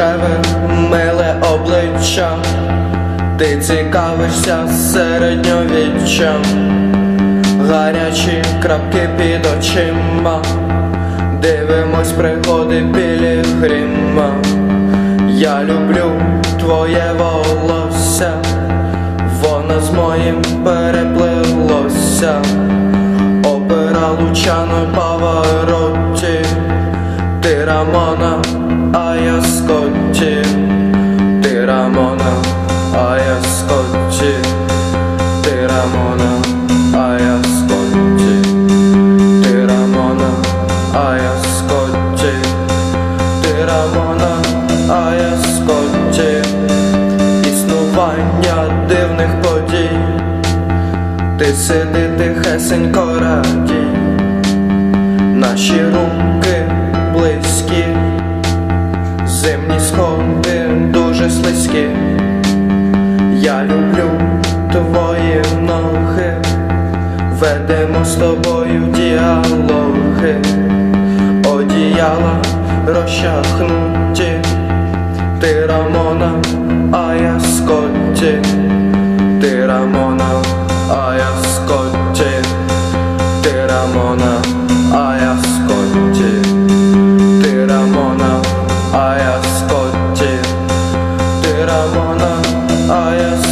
дешеве миле обличчя, ти цікавишся середньовіччям, гарячі крапки під очима, дивимось приходи білі грима. Я люблю твоє волосся, воно з моїм переплилося, опера лучаною павороті, ти рамона а я Скотті, ти Рамона, а я Скотті, ти Рамона, а я Скотті, ти Рамона, а я Скотті, ти Рамона, а я Скотті, існування дивних подій, ти сиди тихесенько радій, слизькі. Я люблю твої ноги, ведемо з тобою діалоги, одіяла розчахнуті, ти Рамона. Karaman'a Ayas